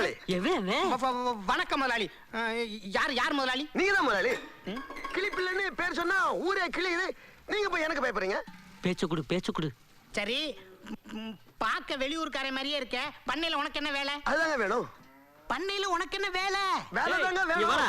முதலாளி. எவன் அவன்? வ- வ- வணக்கம் முதலாளி. அஹ், யார் யார் முதலாளி? நீங்க தான் முதலாளி கிளிப்பிள்ளைன்னு பேர் சொன்னா ஊரே கிளியுது. நீங்க போய் எனக்கு பயப்படுறீங்க பேச்சு கொடு பேச்சு கொடு. சரி ம், பார்க்க வெளியூர்கார மாதிரியே இருக்க. பண்ணையில உனக்கு என்ன வேலை? அதுதாங்க வேணும். பண்ணையில உனக்கு என்ன வேலை? வேலை ஏய், தாங்க இங்க வாடா.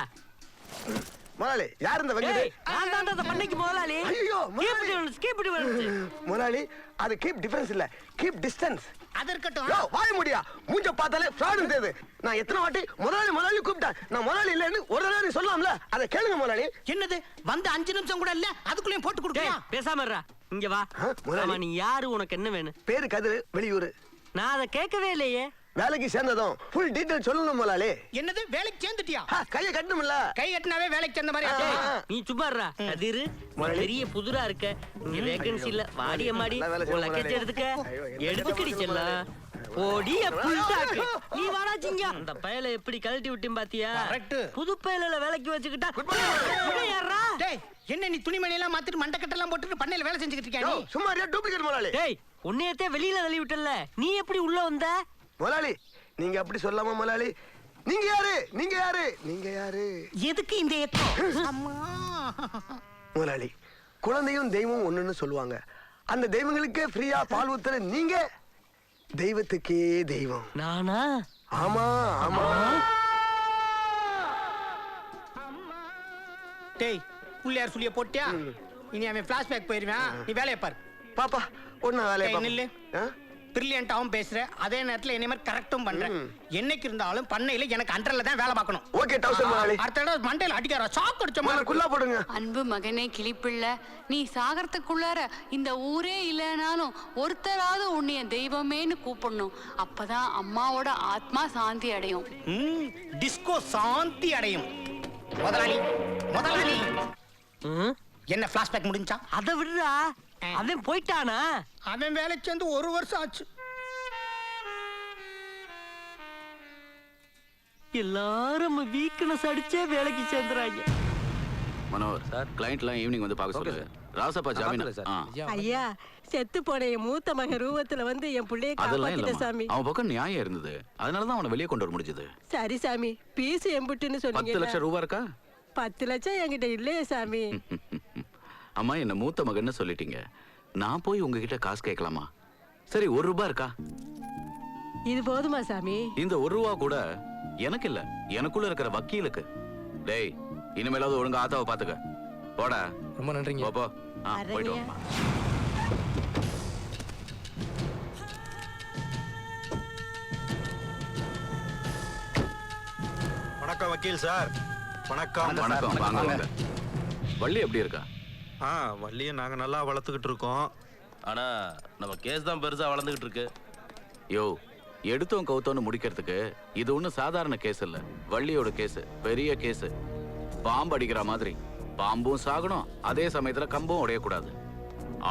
வேணும் முதலாளி யார் இந்த ஏய், நான் தான்டா அந்த பண்ணைக்கு முதலாளி. ஐயோ. Keep difference, keep difference. முதலாளி அது கீப் டிஃபரன்ஸ் இல்ல. கீப் டிஸ்டன்ஸ் அது இருக்கட்டும். யோ வாய முடியா? மூஞ்ச பார்த்தாலே ஃப்ராடு தெரியுது. நான் எத்தனை வாட்டி முதலாளி முதலாளி கூப்பிட்டேன். நான் முதலாளி இல்லைன்னு ஒரு தடவை சொல்லலாம்ல அதை கேளுங்க முதலாளி. என்னது? வந்து அஞ்சு நிமிஷம் கூட இல்ல? அதுக்குள்ளேயும் போட்டு கொடுக்கறியா பேசாம இருடா. இங்க வா. முதலாளி. நீ யாரு? உனக்கு என்ன வேணும்? பேரு கதிரு வெளியூர். நான் அதை கேட்கவே இல்லையே. வேலைக்கு சேர்ந்ததும் ஃபுல் டீடைல் சொல்லணும் முதலாளி. என்னது வேலைக்கு சேர்ந்துட்டியா? கையை கட்டணும்ல. கை கட்டினாவே வேலைக்கு சேர்ந்த மாதிரி. நீ சும்மா இருடா. கதிரு. பெரிய புதுரா இருக்க. வேகன்சி இல்ல. வாடிய மாடி லக்கேஜ். எடுத்துக்க. எடுத்துக்கடி செல்லம் ஓடிய புல்டாக்கு நீ வாடா சிங்க. அந்த பயல எப்படி கழட்டி விட்டேன் பாத்தியா. புது பயல வேலைக்கு வச்சுக்கிட்டா என்ன நீ துணிமணி எல்லாம் மாத்திட்டு மண்டக்கட்டெல்லாம் போட்டுட்டு பண்ணையில வேலை செஞ்சுக்கிட்டு இருக்கியா சும்மா டூப்ளிகேட் முதலாளி. டேய் உன்னையத்தே வெளியில தள்ளி விட்டல நீ எப்படி உள்ள வந்த? முதலாளி நீங்க அப்படி சொல்லாம முதலாளி நீங்க யாரு? நீங்க யாரு? நீங்க யாரு? எதுக்கு இந்த எக்கோ அம்மா. முதலாளி குழந்தையும் தெய்வம் ஒண்ணுன்னு சொல்லுவாங்க. அந்த தெய்வங்களுக்கே ஃப்ரீயா பால் ஊத்துற நீங்க தெய்வத்துக்கே தெய்வம். நானா? ஆமா ஆமா. டேய் புள்ளையார் சொல்லிய போட்டியா? இனி அவன் பிளாஷ்பேக் போயிருவான். நீ வேலையை பாரு. பாப்பா ஒண்ணு வேலையை. ஆ? பிரில்லியண்டாவும் பேசுற அதே நேரத்துல என்னை மாதிரி கரெக்டும் பண்ற என்னைக்கு இருந்தாலும் பண்ணையில எனக்கு அண்டர்ல தான் வேலை பார்க்கணும். ஓகே முதலாளி அடுத்த தடவை மண்டையில அடிக்கார சாக் அடிச்ச மாதிரி குல்லா போடுங்க. அன்பு மகனே கிளிப்பிள்ளை நீ சாகரத்துக்குள்ளார இந்த ஊரே இல்லைனாலும் ஒருத்தராவது உன்னைய தெய்வமேன்னு கூப்பிடணும். அப்பதான் அம்மாவோட ஆத்மா சாந்தி அடையும். டிஸ்கோ சாந்தி அடையும். முதலாளி முதலாளி? என்ன பிளாஷ்பேக் முடிஞ்சா? அதை விடுடா அவன் போயிட்டானா? அவன் வேலைக்கு சேர்ந்து ஒரு வருஷம் ஆச்சு. எல்லாரும் வீக்னஸ் அடிச்சே வேலைக்கு சேர்ந்துறாங்க. மனோகர் சார். கிளைண்ட்லாம் ஈவினிங் வந்து பார்க்க சொல்லுங்க. ராசப்பா ஜாமீன். ஐயா செத்து போன என் மூத்த மகன் ரூபத்துல வந்து என் பிள்ளைய அதெல்லாம் காப்பாத்திட்ட சாமி. அவன் பக்கம் நியாயம் இருந்தது. அதனால தான் அவனை வெளியே கொண்டு வர முடிஞ்சது. சரி சாமி பீஸ் எம்புட்டுன்னு பத்து சொன்னீங்க லட்சம் ரூபா இருக்கா? பத்து லட்சம் என்கிட்ட இல்லையே சாமி. அம்மா என்ன மூத்த மகன்னு சொல்லிட்டீங்க. நான் போய் உங்ககிட்ட காசு கேட்கலாமா? சரி ஒரு ரூபா இருக்கா? இது போதுமா சாமி? இந்த ஒரு ரூபா கூட எனக்கு இல்ல. எனக்குள்ள இருக்கிற வக்கீலுக்கு. டேய் இனிமேலாவது ஒழுங்கா ஆத்தாவை பாத்துக்க. போடா. ரொம்ப நன்றிங்க. போ, ஆ போயிட்டு. வாம்மா. வணக்கம் வக்கீல் சார். வணக்கம். வணக்கம் வாங்க வாங்க. வள்ளி எப்படி இருக்கா? ஆ வள்ளியை நாங்க நல்லா வளர்த்துக்கிட்டு இருக்கோம். ஆனா நம்ம கேஸ் தான் பெருசா வளர்ந்துகிட்டு இருக்கு. யோ எடுத்தோம் கவுத்தோன்னு முடிக்கிறதுக்கு இது ஒண்ணும் சாதாரண கேஸ் இல்ல. வள்ளியோட கேஸ் பெரிய கேஸ். பாம்பு அடிக்கிற மாதிரி. பாம்பும் சாகணும் அதே சமயத்துல கம்பும் உடையக்கூடாது.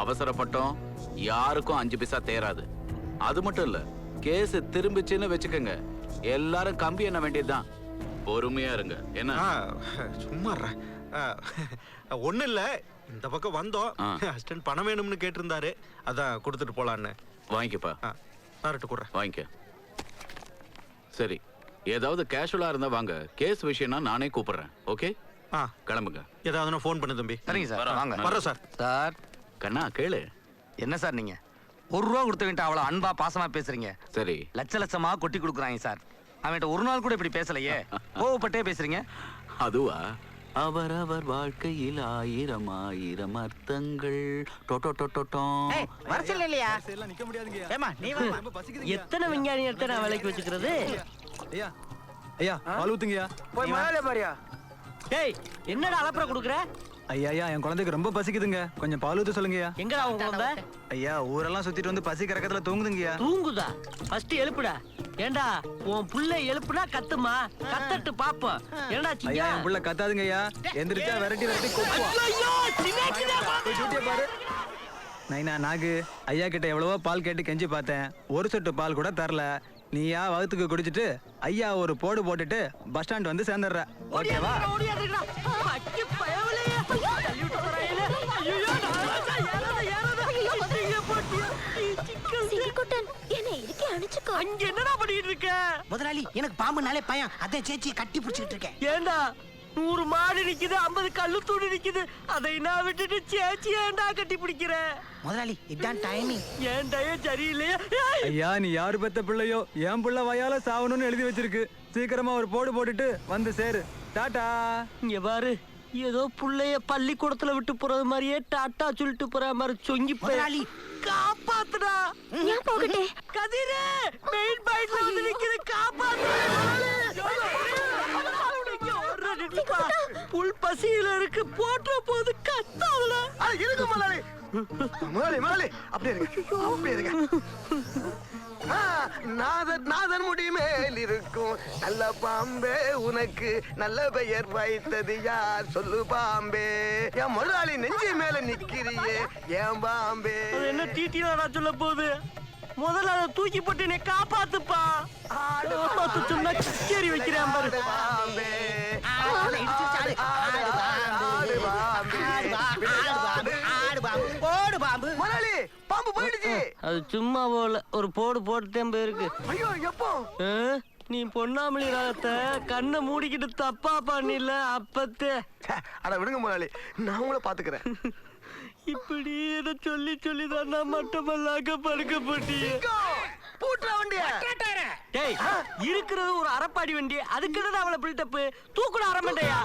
அவசரப்பட்டோம் யாருக்கும் அஞ்சு பைசா தேராது. அது மட்டும் இல்ல கேஸ் திரும்பிச்சுன்னு வச்சுக்கோங்க. எல்லாரும் கம்பி என்ன வேண்டியதுதான். பொறுமையா இருங்க. என்ன? சும்மா ஒன்றும் இல்லை. இந்த பக்கம் வந்தோம். அசிஸ்டன்ட் பணம் வேணும்னு கேட்டிருந்தாரு. அதான் கொடுத்துட்டு போலான்னு. வாங்கிக்கப்பா சார்ட்டு கூடுறேன். வாங்கிக்க. சரி ஏதாவது கேஷுவலா இருந்தா வாங்க. கேஸ் விஷயம்னா நானே கூப்பிடுறேன். ஓகே? ஆ. கிளம்புங்க. ஏதாவதுனா ஃபோன் பண்ணு தம்பி. சரிங்க சார். வரோம். வாங்க. வர்றோம் சார். சார். கண்ணா கேளு. என்ன சார் நீங்க? ஒரு ரூபா கொடுத்தவன்ட்ட அவ்வளவு அன்பா பாசமா பேசுறீங்க. சரி. லட்ச லட்சமா கொட்டி கொடுக்குறாங்க சார். அவன்கிட்ட ஒரு நாள் கூட இப்படி பேசலையே. கோவப்பட்டே பேசுறீங்க. அதுவா? அவரவர் வாழ்க்கையில் ஆயிரம் ஆயிரம் அர்த்தங்கள். டொட்டோ டொட்டோ வரச்சல் இல்லையா ஏமா நீ வா. எத்தனை விஞ்ஞானி எடுத்து நான் வேலைக்கு வச்சுக்கிறது? ஐயா ஐயா பால் போய் மேலே பாரியா. டேய் என்னடா அலப்பற குடுக்குற? ஐயா ஐயா என் குழந்தைக்கு ரொம்ப பசிக்குதுங்க. கொஞ்சம் பால் ஊத்த சொல்லுங்கய்யா. எங்கடா உன் குழந்தை? ஐயா ஊரெல்லாம் சுத்திட்டு வந்து பசி கறக்கத்துல தூங்குதுங்கய்யா. தூங்குதா? ஃபர்ஸ்ட் எழுப்புடா. ஏண்டா உன் புள்ள எழுப்புனா கத்துமா? கத்தட்டு பாப்போம். ஏண்டா சிங்கா என் புள்ள கத்தாதுங்க ஐயா எந்திரிச்சா விரட்டி விரட்டி சூட்டிய பாரு. நைனா நாகு ஐயா கிட்ட எவ்வளவோ பால் கேட்டு கெஞ்சி பார்த்தேன். ஒரு சொட்டு பால் கூட தரல. நீயா வகுத்துக்கு குடிச்சிட்டு ஐயா ஒரு போடு போட்டுட்டு பஸ் ஸ்டாண்ட் வந்து சேர்ந்துடுற. ஓகேவா? அணைச்சு புடிச்சுக்கோ அங்க என்னடா பண்ணிட்டு இருக்க? முதலாளி எனக்கு பாம்புனாலே பயம். அதான் சேச்சியை கட்டி பிடிச்சிட்டு இருக்கேன். ஏண்டா? நூறு மாடு நிக்குது ஐம்பது கல்லு தூணி நிக்குது. அதை நான் விட்டுட்டு சேச்சி ஏன்டா கட்டி பிடிக்கிற? முதலாளி இதான் டைமிங் ஏன் டயம் சரியில்லையா? ஏய்! ஐயா நீ யாரு பெத்த பிள்ளையோ? என் பிள்ளை வயால சாவணும்னு எழுதி வச்சிருக்கு. சீக்கிரமா ஒரு போடு போட்டுட்டு வந்து சேரு. டாடா. இங்க பாரு. ஏதோ புள்ளைய பள்ளிக்கூடத்துல விட்டு போறது மாதிரியே டாட்டா சொல்லிட்டு போற மாதிரி சொங்கி போயாளி காப்பாத்துடா. நான் போகட்டே? கதிரே மெயின் பாயிண்ட் வந்து நிக்குது காப்பாத்துடா புல் பசியில இருக்கு போற்ற போது கத்தாவல இருக்கு மலாலி மலாலி மலாலி அப்படியே இருக்கு அப்படியே இருக்கு நாதன் நாதன் முடி மேல் இருக்கும். நல்ல பாம்பே உனக்கு நல்ல பெயர் வைத்தது யார்? சொல்லு பாம்பே. என் முதலாளி நெஞ்சு மேல நிக்கிறியே ஏன் பாம்பே. என்ன டீட்டிலடா சொல்ல போகுது? முதல்ல அதை தூக்கி போட்டு என்னை காப்பாத்துப்பா. ஆடு காப்பாத்து சொன்னா கச்சேரி வைக்கிறேன் பாரு. பாம்பே. ஆடு பாம்பு. ஆடு பாம்பே. முதலாளி போயிடுச்சு. அது சும்மா போல. ஒரு போடு போட்டுட்டேன் போயிருக்கு. ஐயோ எப்போ? நீ பொன்னாமலி ராகத்தை கண்ணை மூடிக்கிட்டு தப்பா பண்ணில அப்பத்தே. அட விடுங்க முதலாளி. நான் உங்களை பாத்துக்கிறேன். இப்படி இதை சொல்லி சொல்லி தான் நான் மட்டமல்லாக்க படுக்கப்பட்டியே பூட்டுற வண்டிய. டேய் இருக்கிறது ஒரு அரப்பாடி வண்டி. அதுக்கு என்ன அவளை பில்டப்பு தூக்குட அரமண்டையா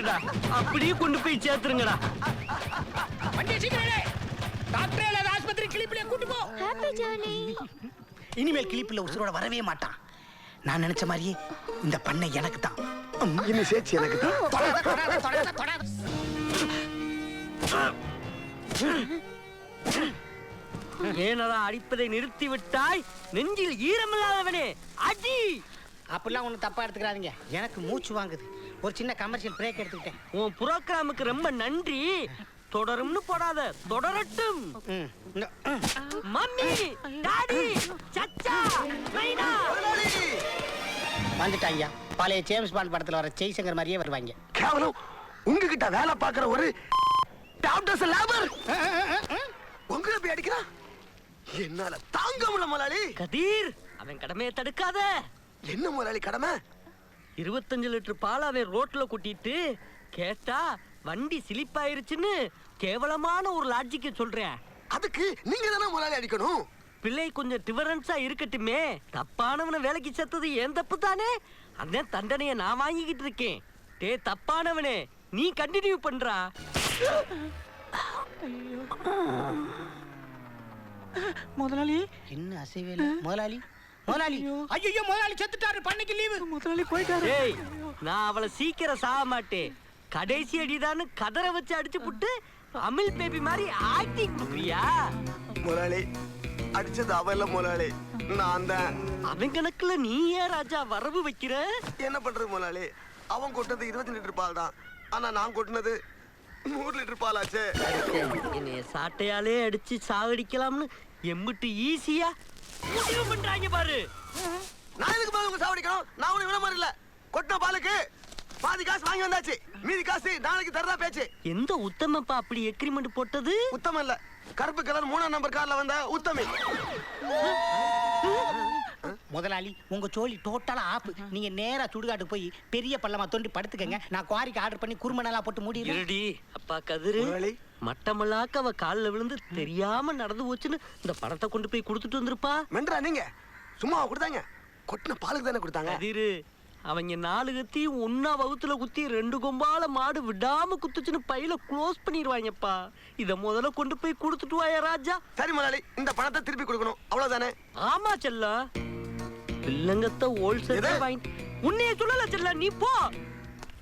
எவைட்டுடா அப்படியே கொண்டு போய் சேர்த்துருங்கடா. வண்டியை சீக்கிரம் டாக்டர் இல்லாத ஆஸ்பத்திரி கிளிப்பிலே கூட்டு போ. ஹாப்பி ஜர்னி இனிமேல் கிளிப்பில் உசுரோட வரவே மாட்டான். நான் நினைச்ச மாதிரியே இந்த பண்ணை எனக்கு தான் இனி சேர்ச்சி எனக்கு தான். ஏனடா அடிப்பதை நிறுத்தி விட்டாய் நெஞ்சில் ஈரமில்லாதவனே அடி அப்படிலாம் ஒன்றும் தப்பா எடுத்துக்கிறாதீங்க எனக்கு மூச்சு வாங்குது. ஒரு சின்ன கமர்ஷியல் பிரேக் எடுத்துக்கிட்டேன். உன் புரோகிராமுக்கு ரொம்ப நன்றி. தொடரும்னு போடாத தொடரட்டும். மம்மி டாடி சச்சா மைனா. வந்துட்டாங்க பழைய ஜேம்ஸ் பாண்ட் படத்துல வர ஜெய்சங்கர் மாதிரியே வருவாங்க கேவலம். உங்ககிட்ட வேலை பார்க்கிற ஒரு டாக்டர்ஸ் லேபர். உங்களை போய் அடிக்கிறான் என்னால தாங்க முடியல முதலாளி கதீர் அவன் கடமையை தடுக்காத. என்ன முதலாளி கடமை? இருபத்தஞ்சு லிட்டர் பால் அவன் ரோட்ல கொட்டிட்டு கேட்டா வண்டி சிலிப்பாயிருச்சுன்னு கேவலமான ஒரு லாஜிக்க சொல்றேன். அதுக்கு நீங்க தானே முதலாளி அடிக்கணும்? பிள்ளை கொஞ்சம் டிஃபரன்ஸா இருக்கட்டுமே. தப்பானவனை வேலைக்கு சேர்த்தது ஏன் தப்பு தானே? அந்த தண்டனையை நான் வாங்கிக்கிட்டு இருக்கேன். டே தப்பானவனே நீ கண்டினியூ பண்றா. முதலாளி? என்ன அசைவே இல்ல முதலாளி? முதலாளி. ஐயோ. முதலாளி செத்துட்டாரு. பண்ணைக்கு லீவு முதலாளி போயிட்டாரு. டேய் நான் அவளை சீக்கிரம் சாக மாட்டேன். கடைசி அடிதான்னு கதற வச்சு அடிச்சு புட்டு அமில் பேபி மாதிரி ஆக்டிங் கொடுக்குறியா முதலாளி அடிச்சது அவ முதலாளி. நான் தான். அவன் கணக்குல நீ ஏன் ராஜா வரவு வைக்கிற? என்ன பண்றது முதலாளி? அவன் கொட்டது இருபத்தி லிட்டர் பால் தான். ஆனா நான் கொட்டினது நூறு லிட்டர் பால் ஆச்சு என்னைய சாட்டையாலே அடிச்சு சாவடிக்கலாம்னு எம்பிட்டு ஈஸியா முடிவு பண்றாங்க பாரு. நான் எதுக்கு பால் உங்க சாவடிக்கணும் நான் உனக்கு விட மாதிரி இல்ல. கொட்டின பாலுக்கு பாதி காசு வாங்கி வந்தாச்சு. மீதி காசு நாளைக்கு தரதா பேச்சு. எந்த உத்தமப்பா அப்படி எக்ரிமெண்ட் போட்டது? உத்தமம் இல்ல. கருப்பு கலர் மூணாம் நம்பர் கார்ல வந்த உத்தமி. முதலாளி உங்க சோழி டோட்டலா ஆப்பு நீங்க நேரா சுடுகாட்டு போய் பெரிய பள்ளமா தோண்டி படுத்துக்கங்க. நான் குவாரிக்கு ஆர்டர் பண்ணி குறுமணலா போட்டு இருடி அப்பா கதிரு. மட்டமல்லாக்க அவ கால்ல விழுந்து தெரியாம நடந்து போச்சுன்னு இந்த பணத்தை கொண்டு போய் கொடுத்துட்டு வந்திருப்பா. மென்றா நீங்க? சும்மா கொடுத்தாங்க? கொட்டின பாலுக்கு தானே கொடுத்தாங்க? கதிரு அவங்க நாலு கத்தி ஒன்னா வகுத்துல குத்தி ரெண்டு கொம்பால மாடு விடாம குத்துச்சுன்னு பையில க்ளோஸ் பண்ணிடுவாங்கப்பா இத முதல்ல கொண்டு போய் கொடுத்துட்டு வாயா ராஜா. சரி முதலாளி இந்த பணத்தை திருப்பி கொடுக்கணும். அவ்வளவுதானே? ஆமா செல்லா. பிள்ளைங்கத்த ஹோல்சேல்? வாங்கி உன்னைய சொல்லல செல்லா நீ போ.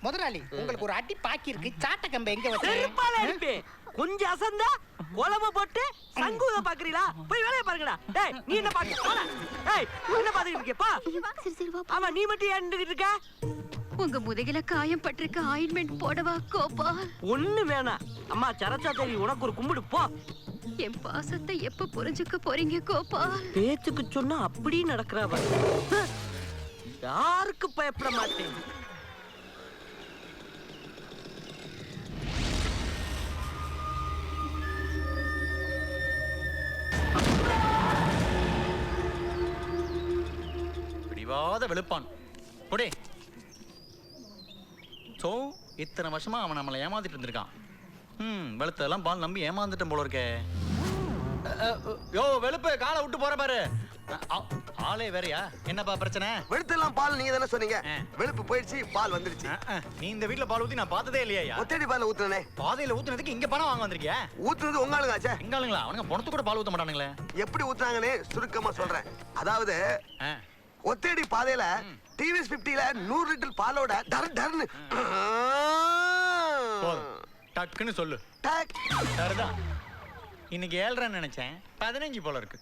முதலாளி உங்களுக்கு ஒரு அடி பாக்கி இருக்கு. சாட்ட கம்பை எங்க வச்சு? கொஞ்சம் அசந்தா குழம்பு போட்டு சங்கூத பாக்குறீங்களா போய் வேலைய பாருங்கடா. டேய் நீ என்ன பாக்க டேய் நீ என்ன பாத்துக்கிட்டு இருக்கியப்பா சரி சரி வா ஆமா நீ மட்டும் ஏன்னுகிட்டு இருக்க? உங்க முதுகில காயம் பட்டிருக்க ஆயின்மெண்ட் போடவா கோபால்? ஒண்ணு வேணாம் அம்மா சரச்சா தேவி உனக்கு ஒரு கும்பிடு போ. என் பாசத்தை எப்ப புரிஞ்சுக்க போறீங்க கோபால்? பேச்சுக்கு சொன்னா அப்படி நடக்கிறா பாரு. யாருக்கு பயப்பட மாட்டேன்? பொல்லாத வெளுப்பான். போடே. ஸோ இத்தனை வருஷமா அவன் நம்மளை ஏமாத்திட்டு இருந்திருக்கான். ம் வெளுத்தெல்லாம் பால் நம்பி ஏமாந்துட்டேன் போல இருக்கே. யோ வெளுப்பு காலை விட்டு போற பாரு. ஆளே வேறயா? என்னப்பா பிரச்சனை? வெளுத்தெல்லாம் பால் நீங்க தானே சொன்னீங்க. வெளுப்பு போயிடுச்சு பால் அ, நீ இந்த வீட்ல பால் ஊத்தி நான் பார்த்ததே இல்லையா ஒத்தடி பால் ஊத்துனே பாதையில ஊத்துனதுக்கு இங்க பணம் வாங்க வந்திருக்கியா? ஊத்துனது உங்க ஆளுங்க எங்க ஆளுங்களா? அவனுங்க பணத்து கூட பால் ஊத்த மாட்டானுங்களே. எப்படி ஊத்துனாங்கன்னு சுருக்கமா சொல்றேன். அதாவது ஒத்தடி பாதையில டிவிஎஸ் பிப்டில நூறு லிட்டர் பாலோட டர் டர்னு. டக்குன்னு சொல்லு. டக். சரிதான் இன்னைக்கு ஏழ்றேன்னு நினைச்சேன். பதினஞ்சு போல இருக்கு.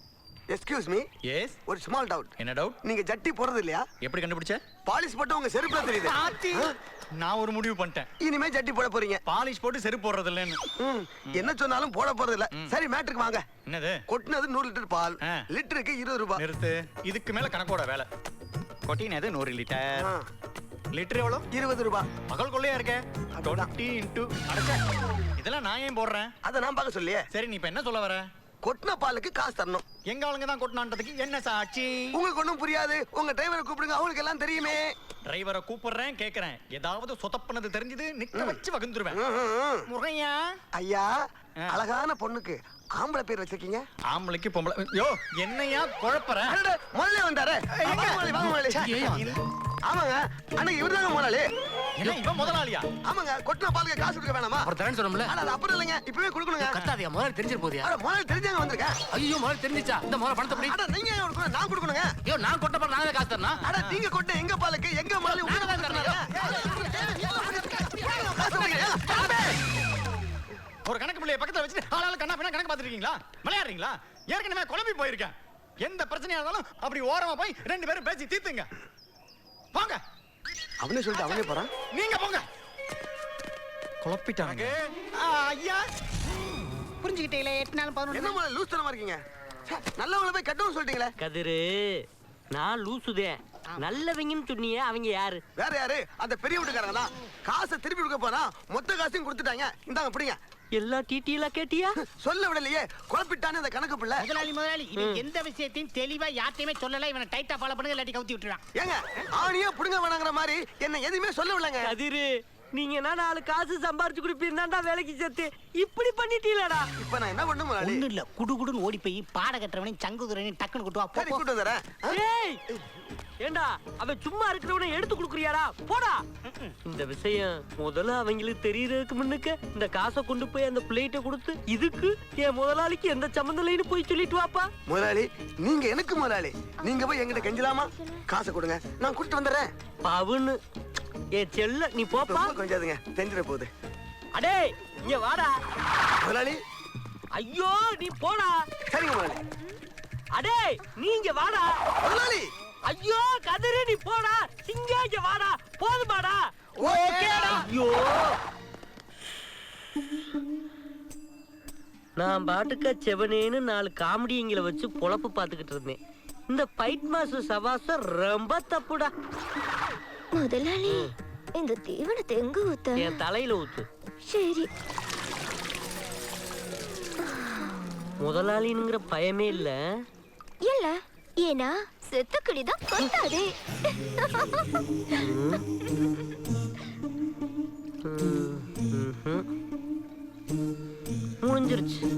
எஸ்கியூஸ் மீ எஸ் ஒரு ஸ்மால் டவுட் என்ன டவுட் நீங்க ஜட்டி போறது இல்லையா எப்படி கண்டுபிடிச்ச? பாலிஷ் போட்டு உங்க செருப்புல தெரியுது. நான் ஒரு முடிவு பண்ணிட்டேன். இனிமே ஜட்டி போட போறீங்க. பாலிஷ் போட்டு செருப்பு போடுறது இல்லைன்னு என்ன சொன்னாலும் போட போறது இல்ல சரி மேட்ருக்கு வாங்க. என்னது? கொட்டினது நூறு லிட்டர் பால். லிட்டருக்கு இருபது ரூபாய் நிறுத்து. இதுக்கு மேல கணக்கோட வேலை. கொட்டினது நூறு லிட்டர். லிட்டர் எவ்வளோ? இருபது ரூபாய் பகல் கொள்ளையா இருக்க? அதுதான். டுவெண்ட்டி இன்டூ அடைச்ச. இதெல்லாம் நான் ஏன் போடுறேன்? அதை நான் பார்க்க சொல்லியே. சரி நீ இப்ப என்ன சொல்ல வர? கொட்டின பாலுக்கு காசு தரணும். எங்க ஆளுங்க தான் கொட்டினான்றதுக்கு என்ன சாட்சி? உங்களுக்கு ஒண்ணும் புரியாது. உங்க டிரைவரை கூப்பிடுங்க அவங்களுக்கு எல்லாம் தெரியுமே. டிரைவரை கூப்பிடுறேன் கேக்குறேன். ஏதாவது சொதப்புனது தெரிஞ்சது நிக்க வச்சு வகுந்துருவேன். முறையா ஐயா. அழகான பொண்ணுக்கு ஆம்பளை பேர் வச்சிருக்கீங்க. ஆம்பளைக்கு பொம்பளை. யோ என்னையா குழப்பற? முதல்ல வந்தாரு. ஆமாங்க அன்னைக்கு இவர்தாங்க முதலாளி. என்ன இவன் முதலாளியா ஆமாங்க கொட்டின பாலுக்கு காசு கொடுக்க வேணாமா அப்புறம் சொன்னோம்ல ஆனா அது அப்புறம் இல்லைங்க இப்பவே கொடுக்கணுங்க கத்தாதியா முதல்ல தெரிஞ்சிரு போதியா அட முதல்ல தெரிஞ்சாங்க வந்திருக்கேன் ஐயோ முதல்ல தெரிஞ்சிச்சா இந்த முதல்ல பணத்தை படி அட நீங்க கொடுக்கணும் நான் கொடுக்கணுங்க ஐயோ நான் கொட்ட பால் நானே காசு தரணும் அட நீங்க கொட்ட எங்க பாலுக்கு எங்க முதலாளி உங்களுக்கு தான். ஏங்க, ஒரு கணக்கு பிள்ளைய பக்கத்துல வச்சுட்டு ஆளாளு கண்ணா பின்னா கணக்கு பார்த்துருக்கீங்களா விளையாடுறீங்களா ஏற்கனவே குழம்பி போயிருக்கேன் எந்த பிரச்சனையா இருந்தாலும் அப்படி ஓரமா போய் ரெண்டு பேரும் பேசி தீர்த்துங்க போங்க அவனே சொல்லிட்டு அவனே போறான் நீங்க போங்க. குழப்பிட்டாங்க ஐயா. புரிஞ்சுக்கிட்டீங்களே எட்டு நாள் என்ன பதினொன்று முதல்ல லூஸ் தனமா இருக்கீங்க நல்லவங்கள போய் கட்டவும் சொல்லிட்டீங்களே. கதிரு நான் லூசுதேன். நல்லவங்கன்னு சொன்னியே அவங்க யாரு? வேற யாரு? அந்த பெரிய வீட்டுக்காரங்க தான். காசை திருப்பி கொடுக்க போனா மொத்த காசையும் கொடுத்துட்டாங்க. இந்தாங்க பிடிங்க. எல்லா டீட்டெயிலா கேட்டியா? சொல்ல விடலையே குழப்பிட்டானே அந்த கணக்கு பிள்ளை. முதலாளி முதலாளி இவன் எந்த விஷயத்தையும் தெளிவா யார்ட்டையுமே சொல்லல. இவனை டைட்டா ஃபாலோ பண்ணுங்க இல்லாட்டி கவுத்தி விட்டுறான் ஏங்க ஆணியா புடுங்க வேணாங்கிற மாதிரி என்ன எதுவுமே சொல்ல விடலங்க கதிரு நீங்க நாலு காசு சம்பாரிச்சு கொடுப்பீர்தான்டா வேலைக்கு சேர்த்து? இப்படி பண்ணிட்டீலடா. இப்ப நான் என்ன பண்ணும் ஒண்ணும் இல்ல. குடுகுடுன்னு ஓடி போய் பாட கட்டுறவனையும் சங்குதுரனையும் டக்குன்னு கொட்டு வா போ, சரி போ கூட்டு வந்துடுறேன். ஆ? ஏய்! ஏண்டா அவன் சும்மா இருக்கிறவனை எடுத்து கொடுக்குறியாடா? போடா. இந்த விஷயம் முதல்ல அவங்களுக்கு தெரியறதுக்கு முன்னுக்கு இந்த காசை கொண்டு போய் அந்த பிள்ளைகிட்ட கொடுத்து இதுக்கு என் முதலாளிக்கு எந்த சம்மந்தம் போய் சொல்லிட்டு வாப்பா. முதலாளி நீங்க எனக்கு முதலாளி. நீங்க போய் எங்கிட்ட கெஞ்சலாமா? காசை கொடுங்க. நான் கூட்டிட்டு வந்துடுறேன். பவுன்னு ஏ செல்ல நீ போப்பா ரொம்ப கொஞ்சாதுங்க. தெரிஞ்சிட போகுது. அடே இங்க வாடா. முதலாளி. ஐயோ நீ போடா. சரிங்க முதலாளி. அடே நீ இங்க வாடா. முதலாளி. ஐயோ கதிரு நீ போடா. இங்க இங்க வாடா. போதுமாடா ஓகேடா ஐயோ. நான் பாட்டுக்க செவனேன்னு நாலு காமெடிங்களை வச்சு பொழப்பு பார்த்துக்கிட்டு இருந்தேன். இந்த ஃபைட் மாஸ்டர் சவாசம் ரொம்ப தப்புடா. முதலாளி இந்த தீவனத்தை எங்க ஊத்த? என் தலையில ஊத்து. சரி. முதலாளிங்கிற பயமே இல்ல. இல்ல ஏன்னா செத்த கிளிதான் கொத்தாதே முடிஞ்சிருச்சு.